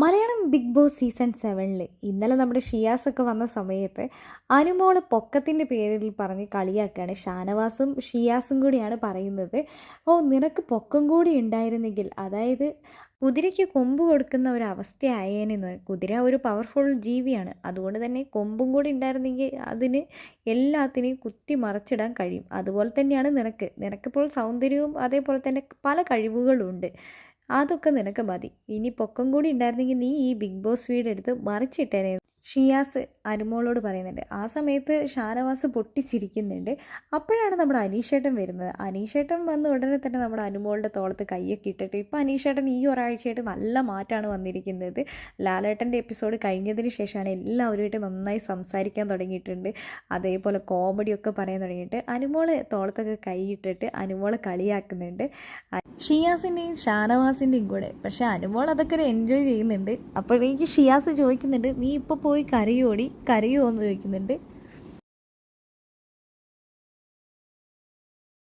Malayalam big boss season സെവനിൽ ഇന്നലെ നമ്മുടെ ഷിയാസ് ഒക്കെ വന്ന സമയത്ത് അനുമോൾ പൊക്കത്തിന്റെ പേരിൽ പറഞ്ഞ് കളിയാക്കുകയാണ്. ഷാനവാസും ഷിയാസും കൂടിയാണ് പറയുന്നത് ഓ നിനക്ക് പൊക്കം കൂടി ഉണ്ടായിരുന്നെങ്കിൽ അതായത് കുതിരയ്ക്ക് കൊമ്പ് കൊടുക്കുന്ന ഒരു അവസ്ഥയായേനെന്ന് കുതിര ഒരു പവർഫുൾ ജീവിയാണ്. അതുകൊണ്ട് തന്നെ കൊമ്പും കൂടി ഉണ്ടായിരുന്നെങ്കിൽ അതിന് എല്ലാത്തിനെയും കുത്തി മറച്ചിടാൻ കഴിയും. അതുപോലെ തന്നെയാണ് നിനക്ക്. നിനക്കിപ്പോൾ സൗന്ദര്യവും അതേപോലെ തന്നെ പല കഴിവുകളുണ്ട്. അതൊക്കെ നിനക്ക് മതി. ഇനി പൊക്കം കൂടി ഉണ്ടായിരുന്നെങ്കിൽ നീ ഈ ബിഗ് ബോസ് വീടെടുത്ത് മറിച്ചിട്ടേനെ. ഷിയാസ് അനുമോളോട് പറയുന്നുണ്ട് ആ സമയത്ത് ഷാനവാസ് പൊട്ടിച്ചിരിക്കുന്നുണ്ട്. അപ്പോഴാണ് നമ്മുടെ അനീഷേട്ടൻ വരുന്നത്. അനീഷേട്ടൻ വന്ന ഉടനെ തന്നെ നമ്മുടെ അനുമോളുടെ തോളത്ത് കൈയൊക്കെ ഇട്ടിട്ട് ഇപ്പോൾ അനീഷേട്ടൻ ഈ ഒരാഴ്ചയായിട്ട് നല്ല മാറ്റമാണ് വന്നിരിക്കുന്നത്. ലാലേട്ടന്റെ എപ്പിസോഡ് കഴിഞ്ഞതിന് ശേഷമാണ് എല്ലാവരുമായിട്ട് നന്നായി സംസാരിക്കാൻ തുടങ്ങിയിട്ടുണ്ട്. അതേപോലെ കോമഡിയൊക്കെ പറയാൻ തുടങ്ങിയിട്ട് അനുമോൾ തോളത്തൊക്കെ കൈയിട്ടിട്ട് അനുമോളെ കളിയാക്കുന്നുണ്ട്. ഷിയാസിന്റെയും ഷാനവാസിന്റെയും കൂടെ. പക്ഷേ അനുമോൾ അതൊക്കെ ഒരു എൻജോയ് ചെയ്യുന്നുണ്ട്. അപ്പോഴേക്ക് ഷിയാസ് ചോദിക്കുന്നുണ്ട് നീ ഇപ്പോൾ പോയി കരയോടി. കരയോ എന്ന് ചോദിക്കുന്നുണ്ട്.